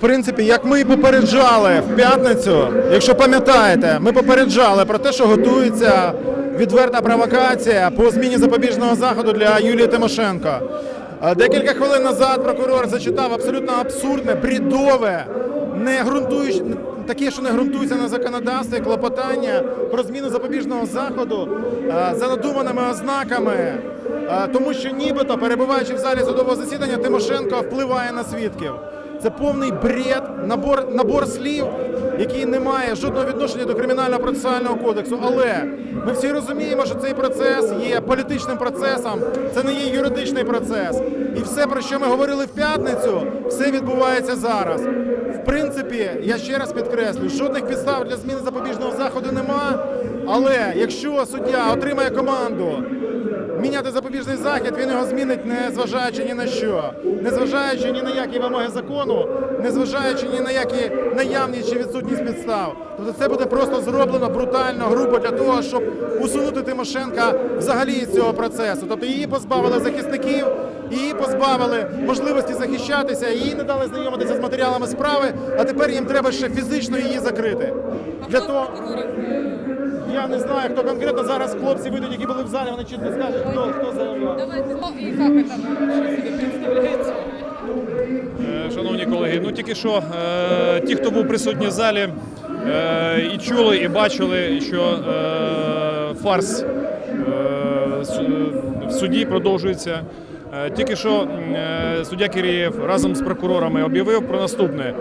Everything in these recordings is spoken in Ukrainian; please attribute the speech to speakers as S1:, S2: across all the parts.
S1: Принципі, як ми і попереджали в п'ятницю, якщо пам'ятаєте, ми попереджали про те, що готується відверта провокація по зміні запобіжного заходу для Юлії Тимошенко. Е, Декілька хвилин назад прокурор зачитав абсолютно абсурдне, брідове, не ґрунтуючи таке, що не ґрунтується на законодавстві, клопотання про зміну запобіжного заходу е, за надуманими ознаками, е, тому що нібито перебуваючи в залі судового засідання, Тимошенко впливає на свідків. Це повний бред, набор, набор слів, який не має жодного відношення до кримінального процесуального кодексу. Але ми всі розуміємо, що цей процес є політичним процесом, це не є юридичний процес. І все, про що ми говорили в п'ятницю, все відбувається зараз. В принципі, я ще раз підкреслю, жодних підстав для зміни запобіжного заходу нема. Але якщо суддя отримає команду міняти запобіжний захід, він його змінить, не зважаючи ні на що, не зважаючи ні на які вимоги закону, не зважаючи ні на які наявність чи відсутність підстав. Тобто це буде просто зроблено брутально, грубо для того, щоб усунути Тимошенка взагалі із цього процесу. Тобто її позбавили захисників, її позбавили можливості захищатися, її не дали знайомитися з матеріалами справи, а тепер їм треба ще фізично її закрити. Для того я не знаю, хто конкретно зараз хлопці вийдуть, які були в залі, вони чітко скажуть, хто, хто заявляв.
S2: Давайте, ну?
S3: Е, Шановні колеги, ну тільки що е, ті, хто був присутній в залі, е, і чули, і бачили, що е, фарс е, в суді продовжується. Е, Тільки що е, суддя Кирієв разом з прокурорами об'явив про наступне.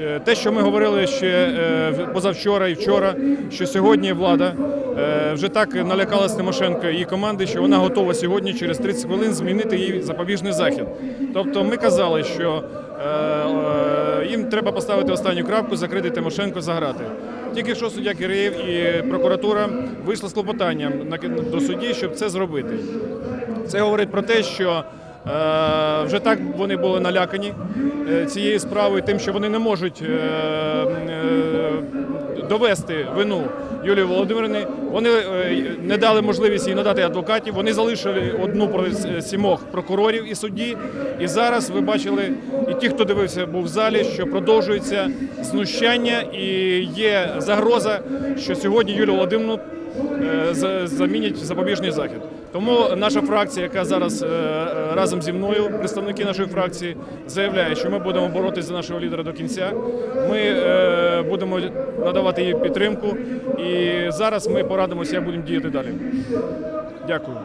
S3: Е, Те, що ми говорили ще е, позавчора і вчора, що сьогодні влада е, вже так налякалась Тимошенко і команди, що вона готова сьогодні через 30 хвилин змінити її запобіжний захід. Тобто ми казали, що їм треба поставити останню крапку, закрити Тимошенко, заграти. Тільки що суддя Киреєв і прокуратура вийшла з клопотанням до судді, щоб це зробити. Це говорить про те, що вже так вони були налякані е, цією справою, тим, що вони не можуть е, е, довести вину Юлії Володимирівни. Вони е, не дали можливість їй надати адвокатів. Вони залишили одну проти сімох прокурорів і судді. І зараз ви бачили, і ті, хто дивився, був в залі, що продовжується знущання і є загроза, що сьогодні Юлію Володимирівну е, замінять запобіжний захід. Тому наша фракція, яка зараз е, е, разом зі мною, представники нашої фракції, заявляє, що ми будемо боротися за нашого лідера до кінця. Ми е, будемо надавати їй підтримку, і зараз ми порадимося, як будемо діяти далі. Дякую.